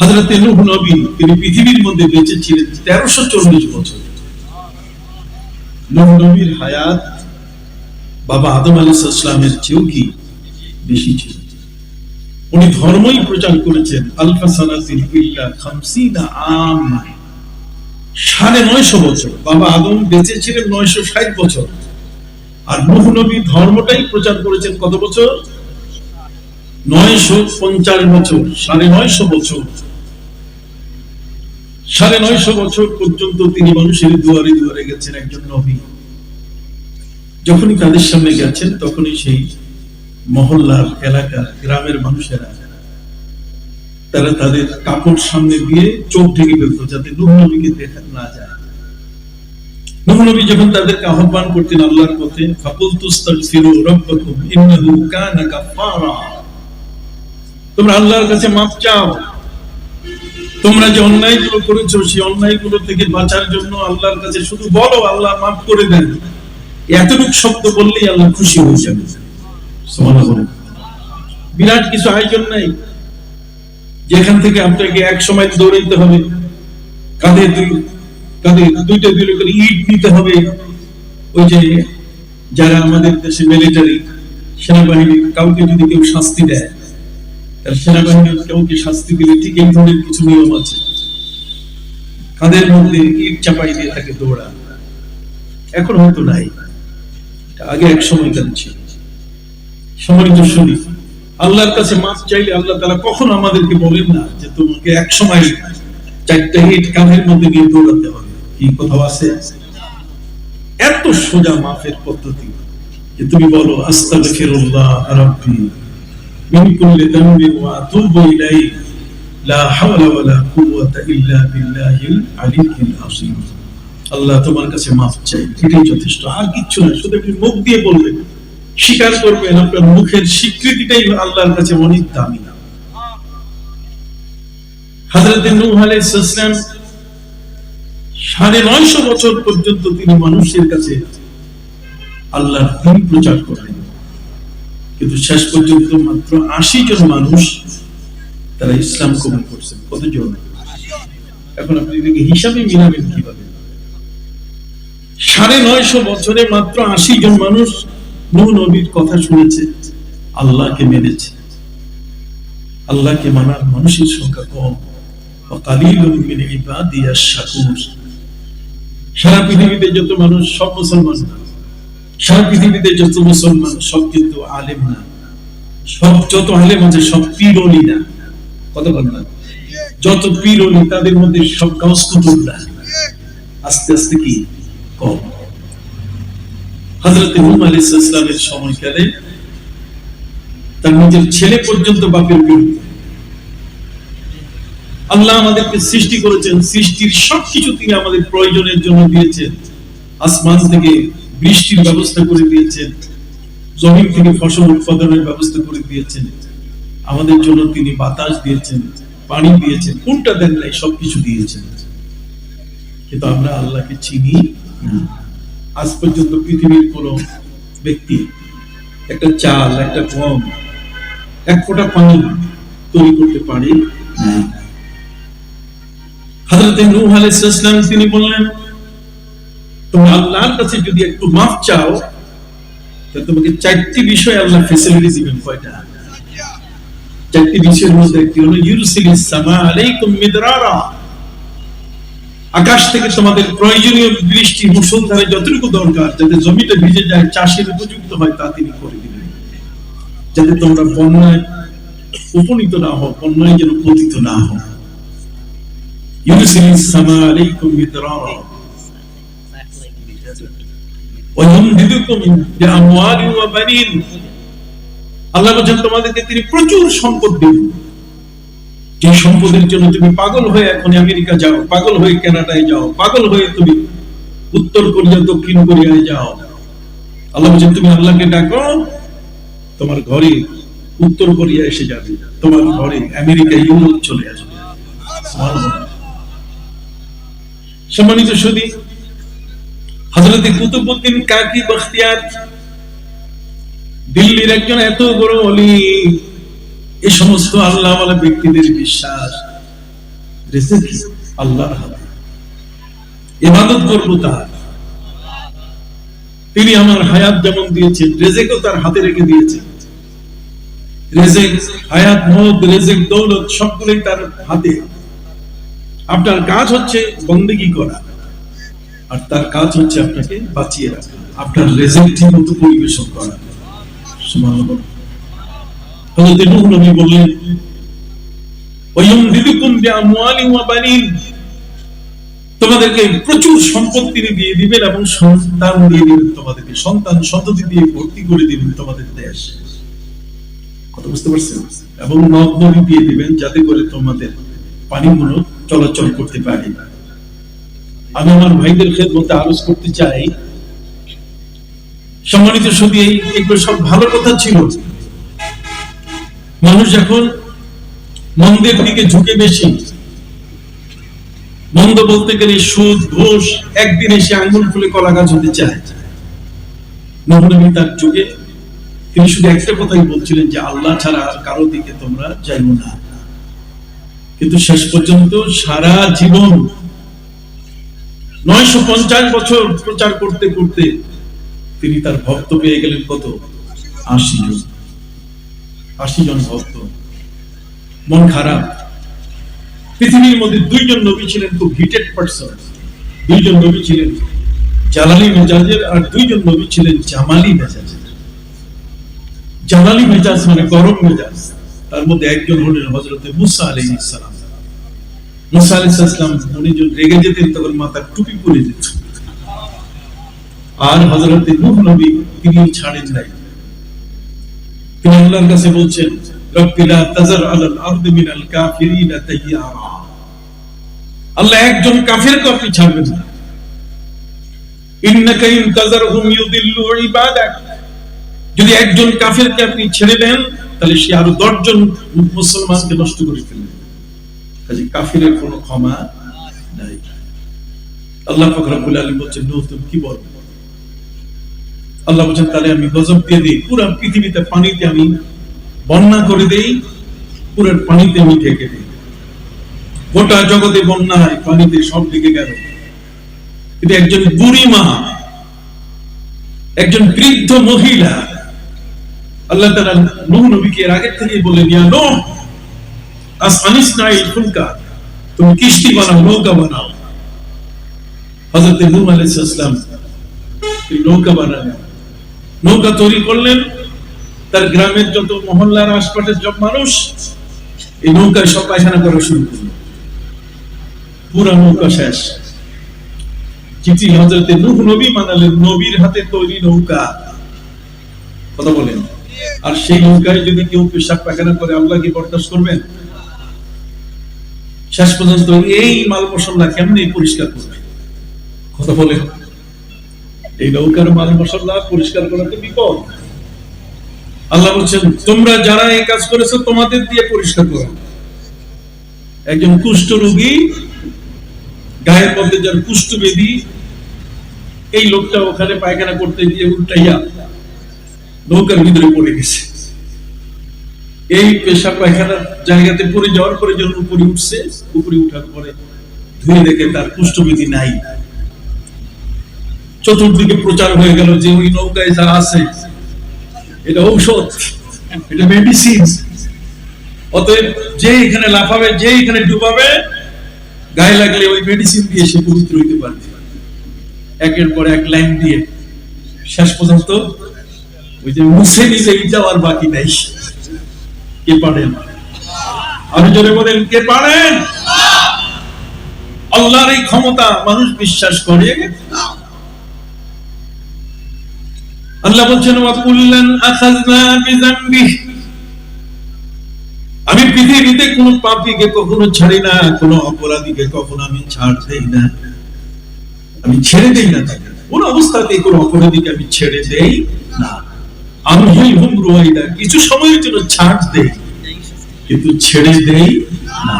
হজরতে নবী, তিনি পৃথিবীর মধ্যে বেঁচে ছিলেন তেরোশো চল্লিশ বছর। নবীর হায়াত বাবা আদম আলী চেয়েও কি বেশি ছিল? উনি ধর্মই প্রচার করেছেন, আলফা সাড়ে নয়শো বছর। বাবা আদম বেঁচে ছিলেন নয়শো ষাট বছর। আর নূহ নবী ধর্মটাই প্রচার করেছেন কত বছর? নয়শো পঞ্চাশ বছর, সাড়ে নয়শো বছর। সাড়ে নয়শো বছর পর্যন্ত তিনি মানুষের দুয়ারে দুয়ারে গেছেন একজন নবী। যখনই তাদের সামনে গেছেন, তখনই সেই মহল্লার এলাকার গ্রামের মানুষেরা তারা তাদের কাপড় সামনে দিয়ে চোখ ঢেকে ফেলতো যাতে নবীকে দেখা না যায়। নবী যখন তাদেরকে আহ্বান করতেন আল্লাহর পথে ফাকুল তুস্তাগফিরু রাব্বাকুম ইন্নাহু কানা গাফফারা। তোমরা আল্লাহর কাছে মাপ চাও। তোমরা যে অন্যায়গুলো করেছ, সেই অন্যায়গুলো থেকে বাঁচার জন্য আল্লাহর কাছে শুধু বলো, আল্লাহ মাফ করে দেন। এতটুকু শব্দ বললেই আল্লাহ খুশি হয়ে যাবে। বিরাট কিছু আয়োজন নাই। যেখান থেকে আপনাকে এক সময় দৌড়াইতে হবে। কাঁধে দুই, কাঁধে দুইটা দুইটা করে ইট নিতে হবে। ওই যে যারা আমাদের দেশে মিলিটারি সেনাবাহিনী কাউকে যদি কেউ শাস্তি দেয় সেনাবাহিনীর শাস্তি দিলে ঠিক এই ধরনের কিছু নিয়ম আছে। মধ্যে ইট চাপাই দিয়ে থাকে দৌড়া? এখন হয়তো নাই। আগে এক সময় কাল ছিল? শুনি। আল্লাহর কাছে চাইলে আল্লাহ আমাদেরকে বলেন না যে তোমাকে এক সময় চারটা ইট কাঁধের মধ্যে নিয়ে দৌড়াতে হবে। কি কোথাও আছে? এত সোজা মাফের পদ্ধতি যে তুমি বলো, আস্তাগফিরুল্লাহ রাব্বি। কুল্লি যামবিন ওয়া আতুবু ইলাইহি লা হাওলা ওয়ালা কুওয়াতা ইল্লা বিল্লাহিল আলিয়্যিল আযীম আল্লাহ তোমার কাছে মাফ চাই। এটাই যথেষ্ট। আর কিচ্ছু না, শুধু আপনি মুখ দিয়ে বলবেন স্বীকার করবেন আপনার মুখের স্বীকৃতিটাই আল্লাহর কাছে অনেক দামি হাজরত নূহ আলাইহিস সাড়ে নয়শো বছর পর্যন্ত তিনি মানুষের কাছে আল্লাহর দিন প্রচার করলেন কিন্তু শেষ পর্যন্ত মাত্র আশি জন মানুষ তারা ইসলাম কবুল করছেন কতজন? এখন আপনি এদিকে হিসাবে মিলাবেন কীভাবে? সাড়ে নয়শো বছরে মাত্র আশি জন মানুষ নূ নবীর কথা শুনেছে, আল্লাহকে মেনেছে। আল্লাহকে মানার মানুষের সংখ্যা কম। সারা পৃথিবীতে যত মানুষ সব মুসলমান না। সারা পৃথিবীতে যত মুসলমান, সব কিন্তু আলেম না। সব যত আলেম আছে, সব পীরলি না। কত বল না? যত পীরলি তাদের মধ্যে সব গাউসকুতুব না আস্তে আস্তে কি? কম। হযরত নূহ আলাইহিস সালামের সময়কালে তার নিজের ছেলে পর্যন্ত বাপের বিরুদ্ধে আল্লাহ আমাদেরকে সৃষ্টি করেছেন, সৃষ্টির সবকিছু তিনি আমাদের প্রয়োজনের জন্য দিয়েছেন। আসমান থেকে বৃষ্টির ব্যবস্থা করে দিয়েছেন, জমিন থেকে ফসল উৎপাদনের ব্যবস্থা করে দিয়েছেন, আমাদের জন্য তিনি বাতাস দিয়েছেন, পানি দিয়েছেন, কোনটা দেন নাই সবকিছু দিয়েছেন। কিন্তু আমরা আল্লাহকে চিনি। আজ পর্যন্ত পৃথিবীর কোন ব্যক্তি একটা চাল, একটা গম, এক ফোঁটা পানি তৈরি করতে পারে না নূহ আলাইহিস সালাম তিনি বললেন তুমি আল্লাহর কাছে যদি একটু মাফ চাও তাহলে তোমাকে চারটি বিষয় আল্লাহ ফেসিলিটি দিবেন, কয়টা? চারটি বিষয়ের মধ্যে একটি হলো ইউরসিলিস সামা আলাইকুম মিদরারা। আকাশ থেকে তোমাদের প্রয়োজনীয় বৃষ্টি মুসলধারে যতটুকু দরকার, যাতে জমিতে ভিজে যায়, চাষের উপযুক্ত হয়, তা তিনি করে দিবেন। যাতে তোমরা বন্যায় উপনীত না হও, বন্যায় যেন পতিত না হও। ইউরসিলিস সামা আলাইকুম মিদরারা। আল্লাহ বলছেন, তোমাদেরকে তিনি প্রচুর সম্পদ দিবেন যে সম্পদের জন্য তুমি পাগল হয়ে এখন আমেরিকা যাও, পাগল হয়ে কানাডায় যাও, পাগল হয়ে তুমি উত্তর কোরিয়া, দক্ষিণ কোরিয়ায় যাও। আল্লাহ বলছেন, তুমি আল্লাহকে ডাকো, তোমার ঘরে উত্তর কোরিয়া এসে যাবে, তোমার ঘরে আমেরিকা ইউরোপ চলে আসবে। সম্মানিত সুদী হজরত কুতুবুদ্দিন কাকি বখতিয়ার, দিল্লির একজন এত বড় অলি সমস্ত আল্লাহ ব্যক্তিদের বিশ্বাস। ইবাদত করব তার। তিনি আমার হায়াত যেমন দিয়েছেন, রেজেকও তার হাতে রেখে দিয়েছেন। রেজেক, হায়াত মত রেজেক, দৌলত, সবগুলোই তার হাতে। আপনার কাজ হচ্ছে বন্দেগি করা। আর তার কাজ হচ্ছে আপনাকে বাঁচিয়ে রাখা, আপনার ঠিক মতো পরিবেশন করা। তোমাদেরকে প্রচুর দিয়ে দিবেন এবং সন্তান দিয়ে দিবেন তোমাদেরকে, সন্তান সন্ততি দিয়ে ভর্তি করে দিবেন তোমাদের দেশ। বুঝতে পারছেন? এবং নদ নদী দিয়ে দিবেন যাতে করে তোমাদের পানিগুলো চলাচল করতে পারে। আমি আমার ভাইদের খেদমতে আলোচ করতে চাই। সম্মানিত শুধু এই এগুলো সব ভালো কথা ছিল। মানুষ এখন মন্দের দিকে ঝুঁকে বেশি। মন্দ বলতে গেলে সুদ, ঘোষ, একদিন এসে আঙ্গুল ফুলে কলা গাছ হতে চায়। তার যুগে তিনি শুধু একটা কথাই বলছিলেন যে, আল্লাহ ছাড়া আর কারও দিকে তোমরা যাইও না। কিন্তু শেষ পর্যন্ত সারা জীবন নয়শো পঞ্চাশ বছর প্রচার করতে করতে তিনি তার ভক্ত পেয়ে গেলেন কত? আশি জন। আশি জন ভক্ত। মন খারাপ। পৃথিবীর মধ্যে দুইজন নবী ছিলেন, খুব হিটেড পার্সন দুইজন নবী ছিলেন জালালি মেজাজের আর দুইজন নবী ছিলেন জামালি মেজাজের। জালালি মেজাজ মানে গরম মেজাজ। তার মধ্যে একজন হলেন হজরতে মুসা আলী ইসলাম মুসা আলী ইসলাম উনি যখন রেগে যেতেন, তখন মাথার টুপি পরে যেত। আর হজরতে নূহ নবী তিনি ছাড়েন নাই। তিনি আল্লাহর কাছে বলছেন রব্বিলা তাজার আলাল আরদি মিনাল কাফিরিনা তাইয়ারা। আল্লাহ একজন কাফিরকে আপনি ছাড়বেন না। ইন্নাকা ইন তাজারহুম ইউদিল্লু ইবাদাক। যদি একজন কাফিরকে আপনি ছেড়ে দেন, তাহলে সে আরও দশজন মুসলমানকে নষ্ট করে ফেলবে। কাজে কাফিরের কোনো ক্ষমা নাই। আল্লাহ পাক রব্বুল আলামিন বলছেন নূহ তুমি কি বলবে আল্লাহ বলছেন, তাহলে আমি গজব দিয়ে দিই, পুরো পৃথিবীতে পানিতে আমি বন্যা করে দেই পুরো পানিতে আমি ঢেকে দিই। গোটা জগতে বন্যা হয়, পানিতে সব দিকে গেল। একজন বুড়ি মা, একজন বৃদ্ধ মহিলা, আল্লাহ তাআলা নূহ নবীকে এর আগের থেকেই বলে নিয়া তুমি কিস্তি বানাও, নৌকা বানাও। হযরত নূহ আলাইহিস সালাম এই নৌকা বানালেন। নৌকা তৈরি করলেন, তার গ্রামের যত মহল্লার আশপাশের মানুষ এই নৌকায় সব পায়খানা করা শুরু করল পুরা নৌকা শেষ। চিঠি হজরতে নূহ নবী মানালেন নবীর হাতে তৈরি নৌকা। কথা বলেন। আর সেই নৌকায় যদি কেউ পেশাব পায়খানা করে, আল্লাহ কি বরদাস্ত করবেন? শেষ পর্যন্ত এই মাল মশলা কেমনি পরিষ্কার করবে? কথা বলেন এই নৌকার মাল মশলা পরিষ্কার করা তো বিপদ আল্লাহ বলছেন, তোমরা যারা এই কাজ করেছ, তোমাদের দিয়ে পরিষ্কার করো। একজন কুষ্ঠ রোগী, গায়ের মধ্যে যার কুষ্ঠ বেদি, এই লোকটা ওখানে পায়খানা করতে গিয়ে উল্টাইয়া নৌকার ভিতরে পড়ে গেছে। এই পেশা পায়খানার জায়গাতে পড়ে যাওয়ার পরে যখন উপরে উঠছে, উপরে উঠার পরে ধুয়ে দেখে তার কুষ্ঠবিধি নাই। চতুর্দিকে প্রচার হয়ে গেল যে ওই নৌকায় যা আছে, এটা ঔষধ, এটা মেডিসিন অতএব যে এখানে লাফাবে, যে এখানে ডুবাবে, গায়ে লাগলে ওই মেডিসিন দিয়ে সে পবিত্র হইতে পারবে। একের পর এক লাইন দিয়ে শেষ পর্যন্ত ওই যে মুছে এটাও আর বাকি নাই। কে পারেন? আমি জোরে বলেন, কে পারেন? আল্লাহর এই ক্ষমতা মানুষ বিশ্বাস করে। আল্লাহ বলছেন আমি পৃথিবীতে কোন পাপীকে কখনো ছাড়ি না, কোন অপরাধীকে কখনো আমি ছাড় দেই না। আমি ছেড়ে দেই না তাকে। কোন অবস্থাতে কোন অপরাধীকে আমি ছেড়ে দেই না। কিছু সময়ের জন্য ছাড় দেই কিন্তু ছেড়ে দেই না।